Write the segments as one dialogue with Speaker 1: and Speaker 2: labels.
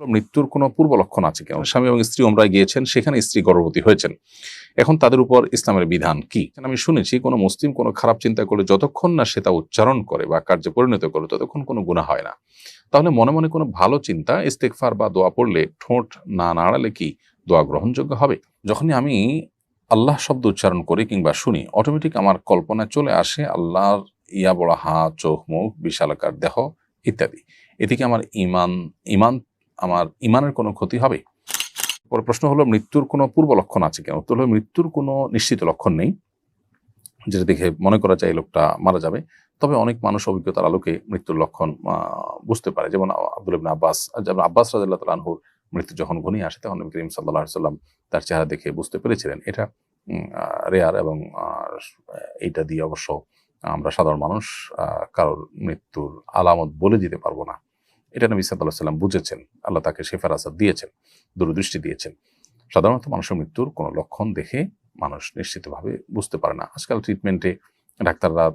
Speaker 1: মৃত্যুর কোনো পূর্ব লক্ষণ আছে কেন? স্বামী এবং স্ত্রী ওমরায় গিয়েছেন, সেখানে স্ত্রী গর্ভবতী হয়েছেন। এখন তাদের উপর ইসলামের বিধান কি? আমি শুনেছি কোনো মুসলিম কোনো খারাপ চিন্তা করলে যতক্ষণ না সে তা উচ্চারণ করে বা কার্যে পরিণত করে, ততক্ষণ কোনো গুণা হয় না। তাহলে মনে মনে কোনো ভালো চিন্তা ইস্তেকফার বা দোয়া পড়লে ঠোঁট না নাড়ালে কি দোয়া গ্রহণযোগ্য হবে? যখনই আমি আল্লাহ শব্দ উচ্চারণ করি কিংবা শুনি অটোমেটিক আমার কল্পনায় চলে আসে, আল্লাহর ইয়া বড় হা চোখ, মুখ, বিশালাকার দেহ ইত্যাদি। এদিকে আমার ইমান ইমান আমার ইমানের কোনো ক্ষতি হবে? পরে প্রশ্ন হলো, মৃত্যুর কোনো পূর্ব লক্ষণ আছে কেন? উত্তর হলো, মৃত্যুর কোনো নিশ্চিত লক্ষণ নেই। যেটা দেখে মনে করা যায় লোকটা মারা যাবে। তবে অনেক মানুষ অভিজ্ঞতার আলোকে মৃত্যুর লক্ষণ বুঝতে পারে। যেমন আব্দুল আব্বাস, যেমন আব্বাস রাজিল্লাহ তালাহুর মৃত্যু যখন ঘনিয়ে আসে, তখন নবী করিম সাল্লাহ সাল্লাম তার চেহারা দেখে বুঝতে পেরেছিলেন। এটা রেয়ার এবং এইটা দিয়ে অবশ্য আমরা সাধারণ মানুষ কারোর মৃত্যুর আলামত বলে দিতে পারব না। এটা নবী সাল্লাহ সাল্লাম বুঝেছেন। আল্লাহ তাকে শেফার আসাদ দিয়েছেন, দূরদৃষ্টি দিয়েছেন। সাধারণত মানুষের মৃত্যুর কোনো লক্ষণ দেখে মানুষ নিশ্চিতভাবে বুঝতে পারে না। আজকাল ট্রিটমেন্টে ডাক্তাররা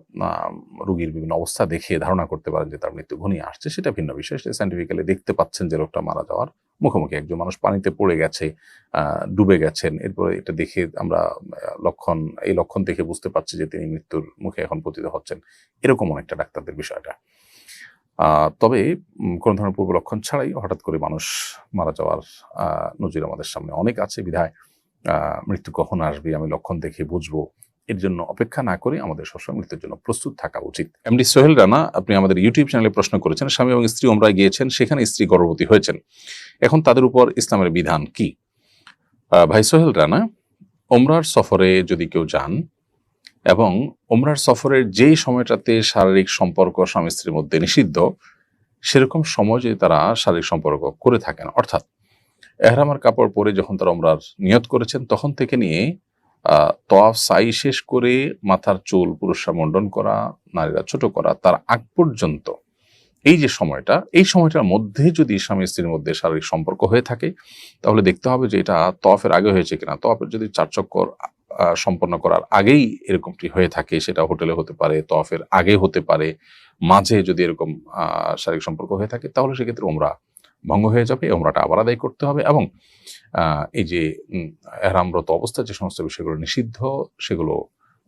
Speaker 1: রুগীর বিভিন্ন অবস্থা দেখে ধারণা করতে পারেন যে তার মৃত্যু ঘনিয়ে আসছে, সেটা ভিন্ন বিষয়। সেটা সাইন্টিফিক্যালি দেখতে পাচ্ছেন যে লোকটা মারা যাওয়ার মুখোমুখি একজন মানুষ পানিতে পড়ে গেছে ডুবে গেছেন। এরপরে এটা দেখে আমরা লক্ষণ, এই লক্ষণ দেখে বুঝতে পারছি যে তিনি মৃত্যুর মুখে এখন পতিত হচ্ছেন। এরকম অনেকটা ডাক্তারদের বিষয়টা। তবে কোনো ধরনের পূর্ব লক্ষণ ছাড়াই হঠাৎ করে মানুষ মারা যাওয়ার নজির আমাদের সামনে অনেক আছে। বিধায় মৃত্যু কখন আসবে, আমি লক্ষণ দেখে বুঝব। এর জন্য অপেক্ষা না করে আমাদের সবসময় মৃত্যুর জন্য প্রস্তুত থাকা উচিত। এমডি সোহেল রানা, আপনি আমাদের ইউটিউব চ্যানেলে প্রশ্ন করেছেন, স্বামী এবং স্ত্রী ওমরায় গিয়েছেন, সেখানে স্ত্রী গর্ভবতী হয়েছেন। এখন তাদের উপর ইসলামের বিধান কি? ভাই সোহেল রানা, ওমরার সফরে যদি কেউ যান এবং ওমরার সফরের যেই সময়টাতে শারীরিক সম্পর্ক স্বামী স্ত্রীর মধ্যে নিষিদ্ধ, সেরকম সময় তারা শারীরিক সম্পর্ক করে থাকেন। অর্থাৎ এহরামার কাপড় পরে যখন তারা ওমরার নিয়ত করেছেন, তখন থেকে নিয়ে তওয়াফ সাই শেষ করে মাথার চুল পুরুষরা মণ্ডন করা, নারীরা ছোট করা, তার আগ পর্যন্ত এই যে সময়টা, এই সময়টার মধ্যে যদি স্বামী স্ত্রীর মধ্যে শারীরিক সম্পর্ক হয়ে থাকে, তাহলে দেখতে হবে যে এটা তফের আগে হয়েছে কিনা। তফের যদি চার চক্কর সম্পন্ন করার আগেই এরকমটি হয়ে থাকে, সেটা হোটেলে হতে পারে, তফের আগে হতে পারে, মাঝে যদি এরকম শারীরিক সম্পর্ক হয়ে থাকে, তাহলে সেক্ষেত্রে ওমরা ভঙ্গ হয়ে যাবে ওমরাটা আবার আদায় করতে হবে এবং এই যে এহরামরত অবস্থায় যে সমস্ত বিষয়গুলো নিষিদ্ধ, সেগুলো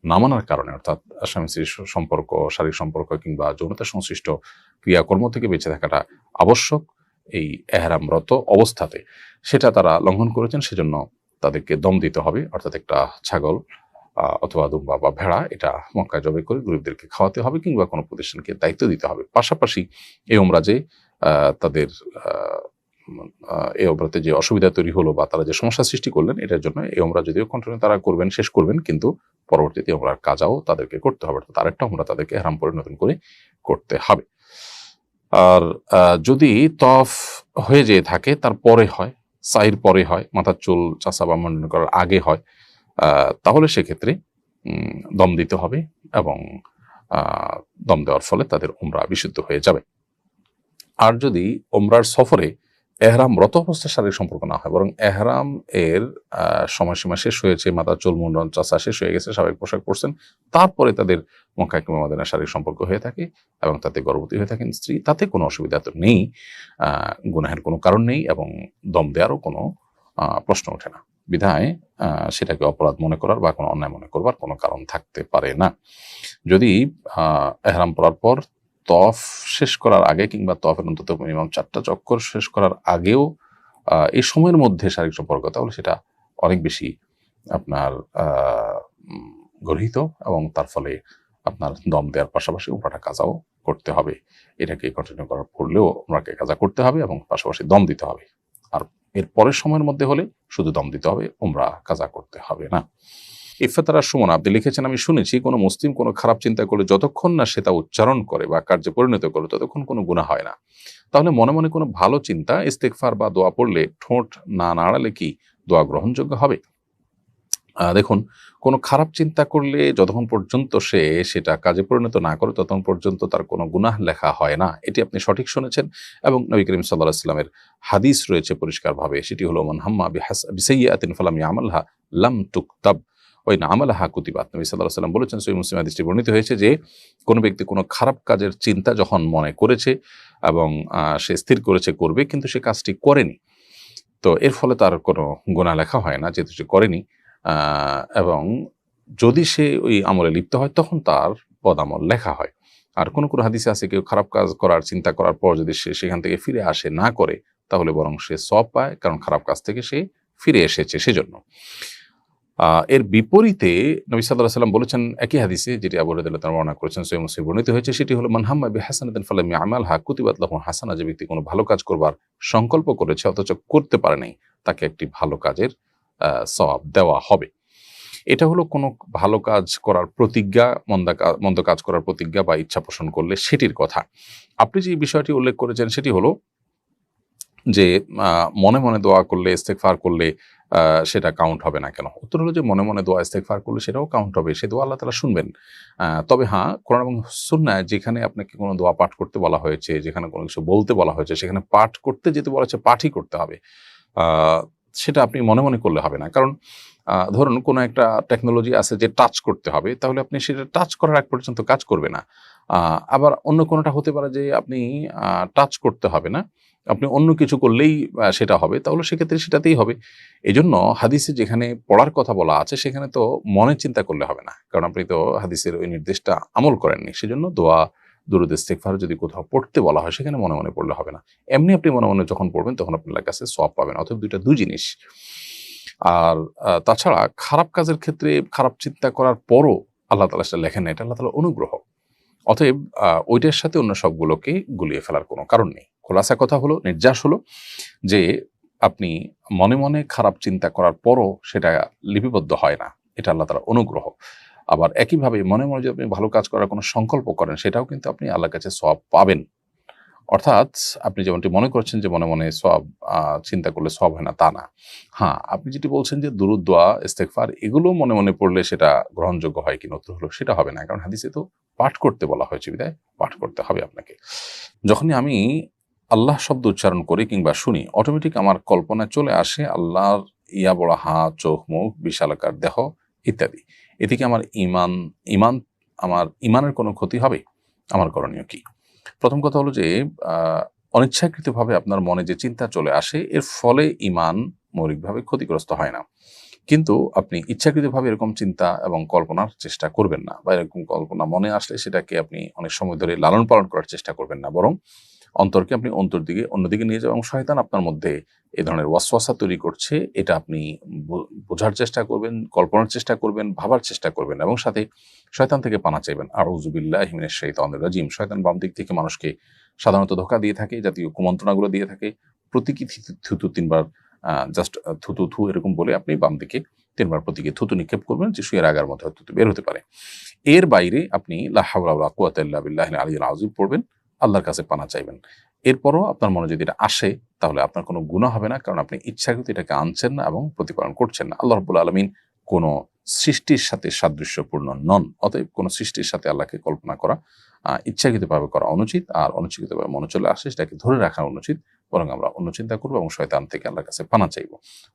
Speaker 1: না মানার কারণে, অর্থাৎ স্বামী স্ত্রীর সম্পর্ক, শারীরিক সম্পর্ক কিংবা যৌনতা সংশ্লিষ্ট ক্রিয়াকর্ম থেকে বেঁচে থাকাটা আবশ্যক, এই এহরামরত অবস্থাতে। সেটা তারা লঙ্ঘন করেছেন, সেজন্য তাদেরকে দম দিতে হবে, অর্থাৎ একটা ছাগল অথবা দুম্বা বা ভেড়া, এটা মক্কায় জবে করে গরিবদেরকে খাওয়াতে হবে কিংবা কোনো প্রতিষ্ঠানকে দায়িত্ব দিতে হবে। পাশাপাশি এই ওমরাজে তাদের এই ওমরাতে যে অসুবিধা তৈরি হলো বা তারা যে সমস্যা সৃষ্টি করলেন, এটার জন্য এই ওমরা যদিও কন্টিনিউ তারা করবেন, শেষ করবেন, কিন্তু পরবর্তীতে ওমরার কাজাও তাদেরকে করতে হবে, অর্থাৎ আরেকটা ওমরা তাদেরকে হারাম করে নতুন করে করতে হবে। আর যদি তফ হয়ে যেয়ে থাকে, তারপরে হয় সাইর পরে হয়, মাথার চুল চাষা বা মন্ডন করার আগে হয় তাহলে সেক্ষেত্রে দম দিতে হবে এবং দম দেওয়ার ফলে তাদের উমরা বিশুদ্ধ হয়ে যাবে। আর যদি ওমরার সফরে এহরাম রত অবস্থায় শারীরিক সম্পর্ক না হয়, বরং এহরাম এর সময়সীমা শেষ হয়েছে মাথার চুল মুন্ডন চাষা শেষ হয়ে গেছে স্বাভাবিক পোশাক পরছেন। তারপরে তাদের মক্কা কিংবা শারীরিক সম্পর্ক হয়ে থাকে এবং তাতে গর্ভবতী হয়ে থাকেন স্ত্রী। তাতে কোনো অসুবিধা তো নেই গুনাহের কোনো কারণ নেই এবং দম দেওয়ারও কোনো প্রশ্ন ওঠে না। বিধায় সেটাকে অপরাধ মনে করার বা কোনো অন্যায় মনে করবার কোনো কারণ থাকতে পারে না। যদি এহরাম পড়ার পর তফ শেষ করার আগে কিংবা তফের অন্তত মিনিমাম চারটা চক্কর শেষ করার আগেও এই সময়ের মধ্যে শারীরিক সম্পর্ক তাহলে সেটা অনেক বেশি আপনার গর্হিত এবং তার ফলে আপনার দম দেওয়ার পাশাপাশি উমরাটা কাজাও করতে হবে। এটাকে কন্টিনিউ করার পড়লেও ওমরাকে কাজা করতে হবে এবং পাশাপাশি দম দিতে হবে। আর এর পরের সময়ের মধ্যে হলে শুধু দম দিতে হবে ওমরা কাজা করতে হবে না। ইফাতারা সুমন, আপনি লিখেছেন, আমি শুনেছি, কোনো মুসলিম কোনো খারাপ চিন্তা করলে যতক্ষণ না সে তা উচ্চারণ করে বা কার্যে পরিণত করে ততক্ষণ কোনো গুণা হয় না। তাহলে মনে মনে কোনো ভালো চিন্তা ইস্তেকফার বা দোয়া পড়লে ঠোঁট না নাড়ালে কি দোয়া গ্রহণযোগ্য হবে? দেখুন, কোনো খারাপ চিন্তা করলে যতক্ষণ পর্যন্ত সে সেটা কাজে পরিণত না করে, ততক্ষণ পর্যন্ত তার কোনো গুনাহ লেখা হয় না। এটি আপনি সঠিক শুনেছেন এবং নবী করিম সাল্লাহ ইসলামের হাদিস রয়েছে পরিষ্কারভাবে। সেটি হলো, মান হাম্মা বিসাইয়াতিন ফালাম ইয়ামালহা লাম তুকতাব। ওই না আমালাহা কুতিবাত। নবী সাল্লাহ সাল্লাম বলেছেন সই মুসলিম হাদিসটি বর্ণিত হয়েছে যে, কোনো ব্যক্তি কোনো খারাপ কাজের চিন্তা যখন মনে করেছে এবং সে স্থির করেছে, করবে, কিন্তু সে কাজটি করেনি। তো এর ফলে তার কোনো গোনা লেখা হয় না, যেহেতু সে করেনি। এবং যদি সে ওই আমলে লিপ্ত হয়, তখন তার পদামল লেখা হয়। আর কোনো কোনো হাদিসে আছে, কেউ খারাপ কাজ করার, চিন্তা করার পর যদি সে সেখান থেকে ফিরে আসে, না করে, তাহলে বরং সে সব পায়, কারণ খারাপ কাজ থেকে সে ফিরে এসেছে সেজন্য। এর বিপরীতে নবী সাল্লাহ সাল্লাম বলেছেন একই হাদিসে যেটি আবু রাদিয়াল্লাহু তাআলা বর্ণনা করেছেন সৈয়দ মুসলিম বর্ণিত হয়েছে, সেটি হলো মানহাম্মা বি হাসানাতিন ফালাম ইয়ামাল হা কুতিবাত লাহু হাসানা যে ব্যক্তি কোনো ভালো কাজ করবার সংকল্প করেছে, অথচ করতে পারে নাই, তাকে একটি ভালো কাজের সওয়াব দেওয়া হবে। এটা হলো কোনো ভালো কাজ করার প্রতিজ্ঞা, মন্দা মন্দ কাজ করার প্রতিজ্ঞা বা ইচ্ছা পোষণ করলে সেটির কথা। আপনি যে বিষয়টি উল্লেখ করেছেন, সেটি হলো যে মনে মনে দোয়া করলে ইস্তেকফার করলে সেটা কাউন্ট হবে না কেন? উত্তর হলো যে, মনে মনে দোয়া ইস্তেকফার করলে সেটাও কাউন্ট হবে। সে দোয়া আল্লাহ তালা শুনবেন। তবে হ্যাঁ কোরআন এবং সুন্নায় যেখানে আপনাকে কোনো দোয়া পাঠ করতে বলা হয়েছে, যেখানে কোনো কিছু বলতে বলা হয়েছে, সেখানে পাঠ করতে যেতে বলা হয়েছে, পাঠই করতে হবে। সেটা আপনি মনে মনে করলে হবে না। কারণ ধরুন কোনো একটা টেকনোলজি আছে যে টাচ করতে হবে, তাহলে আপনি সেটা টাচ করার আগ পর্যন্ত কাজ করবে না। আবার অন্য কোনোটা হতে পারে যে, আপনি টাচ করতে হবে না। আপনি অন্য কিছু করলেই সেটা হবে, তাহলে সেক্ষেত্রে সেটাতেই হবে। এই জন্য হাদিসে যেখানে পড়ার কথা বলা আছে, সেখানে তো মনে চিন্তা করলে হবে না। কারণ আপনি তো হাদিসের ওই নির্দেশটা আমল করেননি, সেজন্য দোয়া, দুরুদ যদি কোথাও পড়তে বলা হয়, সেখানে মনে মনে পড়লে হবে না। এমনি আপনি মনে মনে যখন পড়বেন, তখন আপনার কাছে সব পাবেন অথবা দুইটা দুই জিনিস। আর তাছাড়া খারাপ কাজের ক্ষেত্রে খারাপ চিন্তা করার পরও আল্লাহ তালা সেটা লেখেন না, এটা আল্লাহ তালা অনুগ্রহ। অতএব ওইটার সাথে অন্য সবগুলোকে গুলিয়ে ফেলার কোনো কারণ নেই। খোলাসা কথা হলো, নির্যাস হলো, যে আপনি মনে মনে খারাপ চিন্তা করার পরও সেটা লিপিবদ্ধ হয় না। এটা আল্লাহ তালা অনুগ্রহ। আবার একইভাবে মনে মনে যদি আপনি ভালো কাজ করার কোনো সংকল্প করেন, সেটাও কিন্তু আপনি আল্লাহর কাছে সব পাবেন। অর্থাৎ আপনি যেমনটি মনে করছেন যে মনে মনে সব চিন্তা করলে সব হয় না, তা না। হ্যাঁ আপনি যেটি বলছেন যে দুরুদ্দোয়া ইস্তেকফার এগুলো মনে মনে পড়লে সেটা গ্রহণযোগ্য হয় কি নতুন হলো, সেটা হবে না। কারণ হাদিসে তো পাঠ করতে বলা হয়েছে, বিদায়, পাঠ করতে হবে আপনাকে। যখনই আমি আল্লাহ শব্দ উচ্চারণ করি কিংবা শুনি অটোমেটিক আমার কল্পনা চলে আসে আল্লাহর ইয়া বড় হা, চোখ, মুখ বিশালাকার দেহ ইত্যাদি। এতে কি আমার ইমান ইমান, আমার ইমানের কোনো ক্ষতি হবে? আমার করণীয় কি? প্রথম কথা হলো যে অনিচ্ছাকৃতভাবে আপনার মনে যে চিন্তা চলে আসে, এর ফলে ইমান মৌলিকভাবে ক্ষতিগ্রস্ত হয় না। কিন্তু আপনি ইচ্ছাকৃতভাবে এরকম চিন্তা এবং কল্পনার চেষ্টা করবেন না বা এরকম কল্পনা মনে আসলে সেটাকে আপনি অনেক সময় ধরে লালন পালন করার চেষ্টা করবেন না। বরং অন্তরকে আপনি অন্তর দিকে, অন্যদিকে নিয়ে যাবেন। এবং শয়তান আপনার মধ্যে এই ধরনের ওয়াসওয়াসা তৈরি করছে। এটা আপনি বোঝার চেষ্টা করবেন, কল্পনার চেষ্টা করবেন, ভাবার চেষ্টা করবেন এবং সাথে শয়তান থেকে পানা চাইবেন। আর উজুবিল্লাহ হিমিনের শৈতানের রাজিম। শয়তান বাম দিক থেকে মানুষকে সাধারণত ধোকা দিয়ে থাকে, জাতীয় কুমন্ত্রণাগুলো দিয়ে থাকে। প্রতীকী থিতু- তিনবার জাস্ট থুতু, থু এরকম বলে আপনি বাম দিকে তিনবার প্রতীকে থুতু নিক্ষেপ করবেন যে শুয়ের আগার মধ্যে থুতু বের হতে পারে। এর বাইরে আপনি লাহাবিল্লাহ আলী আজিব পড়বেন। আল্লাহর কাছে পানা চাইবেন। এরপরও আপনার মনে যদি এটা আসে, তাহলে আপনার কোনো গুণা হবে না, কারণ আপনি ইচ্ছাকৃত এটাকে আনছেন না এবং প্রতিপালন করছেন না। আল্লাহ রবুল্লা আলমিন কোনো সৃষ্টির সাথে সাদৃশ্যপূর্ণ নন, অতএব কোনো সৃষ্টির সাথে আল্লাহকে কল্পনা করা ইচ্ছাকৃতভাবে করা অনুচিত, আর অনুচিতভাবে মনে চলে আসে সেটাকে ধরে রাখা অনুচিত, বরং আমরা অন্য চিন্তা করব এবং শয়তান থেকে আল্লাহর কাছে পানা চাইব।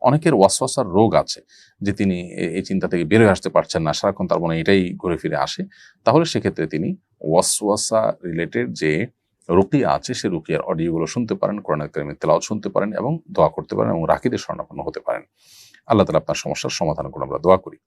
Speaker 1: অনেকের ওয়াসওয়াসার রোগ আছে, যে তিনি এই চিন্তা থেকে বের হয়ে আসতে পারছেন না, সারাক্ষণ তার মনে এটাই ঘুরে ফিরে আসে। তাহলে সেক্ষেত্রে তিনি ওয়াসওয়াসা রিলেটেড যে রুকিয়া আছে সেই রুকিয়ার অডিওগুলো শুনতে পারেন, কোরআন কারিমের তেলাও শুনতে পারেন এবং দোয়া করতে পারেন এবং রাখিদের স্বর্ণাপন্ন হতে পারেন। আল্লাহ তালা আপনার সমস্যার সমাধান করে আমরা দোয়া করি।